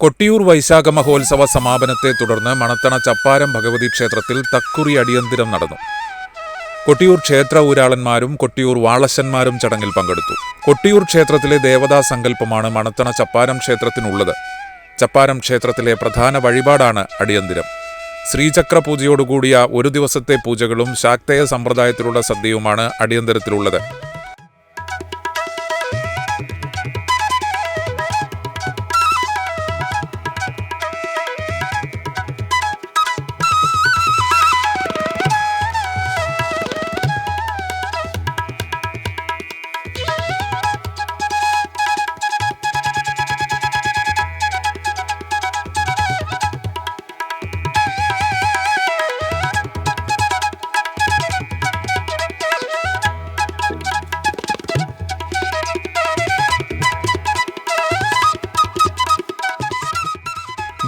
കൊട്ടിയൂർ വൈശാഖ മഹോത്സവ സമാപനത്തെ തുടർന്ന് മണത്തണ ചപ്പാരം ഭഗവതി ക്ഷേത്രത്തിൽ തക്കുറി അടിയന്തിരം നടന്നു. കൊട്ടിയൂർ ക്ഷേത്ര ഊരാളന്മാരും കൊട്ടിയൂർ വാളശന്മാരും ചടങ്ങിൽ പങ്കെടുത്തു. കൊട്ടിയൂർ ക്ഷേത്രത്തിലെ ദേവതാ സങ്കല്പമാണ് മണത്തണ ചപ്പാരം ക്ഷേത്രത്തിനുള്ളത്. ചപ്പാരം ക്ഷേത്രത്തിലെ പ്രധാന വഴിപാടാണ് അടിയന്തിരം. ശ്രീചക്ര പൂജയോടുകൂടിയ ഒരു ദിവസത്തെ പൂജകളും ശാക്തേയ സമ്പ്രദായത്തിലുള്ള സദ്യയുമാണ് അടിയന്തരത്തിലുള്ളത്.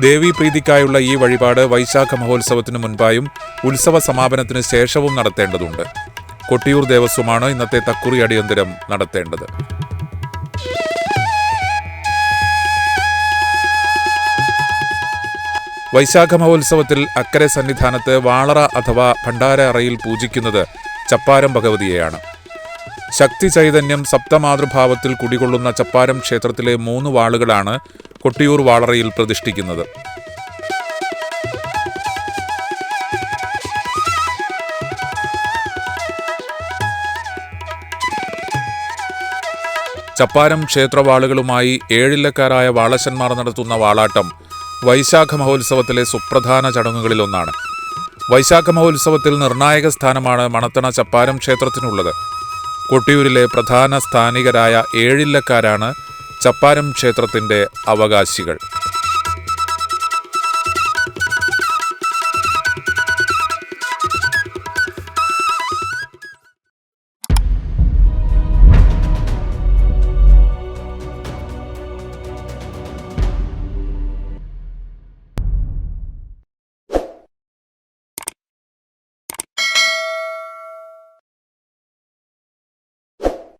ദേവീപ്രീതിക്കായുള്ള ഈ വഴിപാട് വൈശാഖ മഹോത്സവത്തിനു മുൻപായും ഉത്സവ സമാപനത്തിന് ശേഷവും നടത്തേണ്ടതുണ്ട്. കൊട്ടിയൂർ ദേവസ്വമാണ് ഇന്നത്തെ തക്കുറി അടിയന്തരം നടത്തേണ്ടത്. വൈശാഖ മഹോത്സവത്തിൽ അക്കരെ സന്നിധാനത്ത് വാളറ അഥവാ ഭണ്ഡാര അറയിൽ പൂജിക്കുന്നത് ചപ്പാരം ഭഗവതിയെയാണ്. ശക്തി ചൈതന്യം സപ്തമാതൃഭാവത്തിൽ കുടികൊള്ളുന്ന ചപ്പാരം ക്ഷേത്രത്തിലെ മൂന്ന് വാളുകളാണ് കൊട്ടിയൂർ വാളറയിൽ പ്രതിഷ്ഠിക്കുന്നത്. ചപ്പാരം ക്ഷേത്രവാളുകളുമായി ഏഴില്ലക്കാരായ വാളശന്മാർ നടത്തുന്ന വാളാട്ടം വൈശാഖ മഹോത്സവത്തിലെ സുപ്രധാന ചടങ്ങുകളിലൊന്നാണ്. വൈശാഖ മഹോത്സവത്തിൽ നിർണായക സ്ഥാനമാണ് മണത്തണ ചപ്പാരം ക്ഷേത്രത്തിനുള്ളത്. കൊട്ടിയൂരിലെ പ്രധാന സ്ഥാനികരായ ഏഴില്ലക്കാരാണ് ചപ്പാരം ക്ഷേത്രത്തിന്റെ അവകാശികൾ